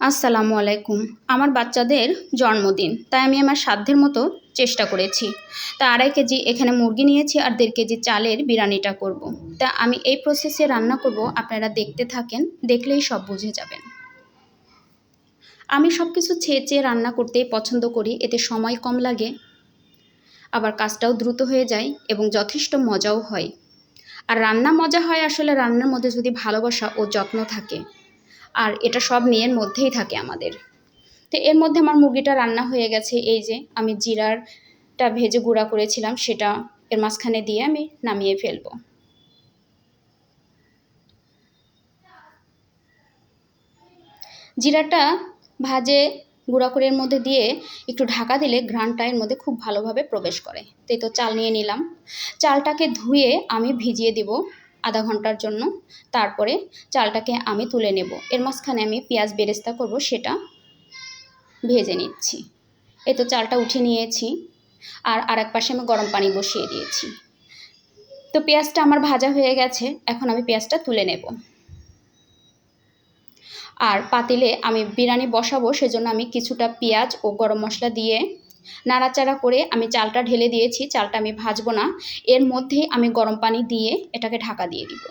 আসসালামু আলাইকুম। আমার বাচ্চাদের জন্মদিন, তাই আমি আমার সাধ্যের মতো চেষ্টা করেছি। তা আড়াই কেজি এখানে মুরগি নিয়েছি আর দেড় কেজি চালের বিরিয়ানিটা করব। তা আমি এই প্রসেসে রান্না করব, আপনারা দেখতে থাকেন, দেখলেই সব বুঝে যাবেন। আমি সব কিছু ছেয়ে চেয়ে রান্না করতেই পছন্দ করি, এতে সময় কম লাগে। আবার কাজটাও দ্রুত হয়ে যায় এবং যথেষ্ট মজাও হয়। আর রান্না মজা হয় আসলে রান্নার মধ্যে যদি ভালোবাসা ও যত্ন থাকে। আর এটা সব মেয়ের মধ্যেই থাকে আমাদের। তো এর মধ্যে আমার মুরগিটা রান্না হয়ে গেছে, এই যে আমি জিরারটা ভেজে গুঁড়া করেছিলাম, সেটা এর মাঝখানে দিয়ে আমি নামিয়ে ফেলব। জিরাটা ভাজে গুঁড়া করে এর মধ্যে দিয়ে একটু ঢাকা দিলে ঘ্রাণটা এর মধ্যে খুব ভালোভাবে প্রবেশ করে। তো তো চাল নিয়ে নিলাম। চালটাকে ধুয়ে আমি ভিজিয়ে দিব। আধা ঘণ্টার জন্য। তারপরে চালটাকে আমি তুলে নেব। এর মাঝখানে আমি পেঁয়াজ বেরেস্তা করব, সেটা ভেজে নিচ্ছি। এই তো চালটা উঠে নিয়েছি আর আরেক পাশে আমি গরম পানি বসিয়ে দিয়েছি। তো পেঁয়াজটা আমার ভাজা হয়ে গেছে, এখন আমি পেঁয়াজটা তুলে নেব। আর পাতিলে আমি বিরিয়ানি বসাবো, সেজন্য আমি কিছুটা পেঁয়াজ ও গরম মশলা দিয়ে নাড়াচাড়া করে আমি চালটা ঢেলে দিয়েছি, চালটা আমি ভাজবো না। এর মধ্যে আমি গরম পানি দিয়ে এটাকে ঢাকা দিয়ে দিব।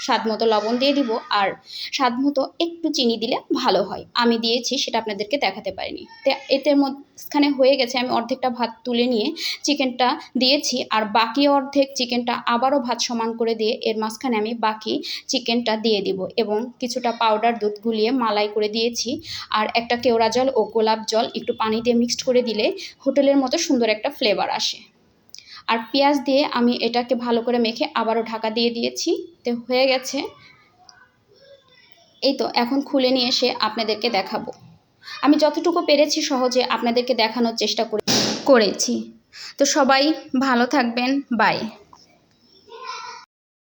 স্বাদ মতো লবণ দিয়ে দিব আর স্বাদ মতো একটু চিনি দিলে ভালো হয়। আমি দিয়েছি, সেটা আপনাদেরকে দেখাতে পারিনি। তো, এতে মাঝখানে হয়ে গেছে, আমি অর্ধেকটা ভাত তুলে নিয়ে চিকেনটা দিয়েছি আর বাকি অর্ধেক চিকেনটা আবারও ভাত সমান করে দিয়ে এর মাঝখানে আমি বাকি চিকেনটা দিয়ে দিব এবং কিছুটা পাউডার দুধ গুলিয়ে মালাই করে দিয়েছি আর একটা কেওড়া জল ও গোলাপ জল একটু পানি দিয়ে মিক্সড করে দিলে হোটেলের মতো সুন্দর একটা ফ্লেভার আসে। আর পেঁয়াজ দিয়ে আমি এটাকে ভালো করে মেখে আবারও ঢাকা দিয়ে দিয়েছি। তো হয়ে গেছে। এই তো, এখন খুলে নিয়ে এসে আপনাদেরকে দেখাবো। আমি যতটুকু পেরেছি সহজে আপনাদেরকে দেখানোর চেষ্টা করেছি। তো সবাই ভালো থাকবেন। বাই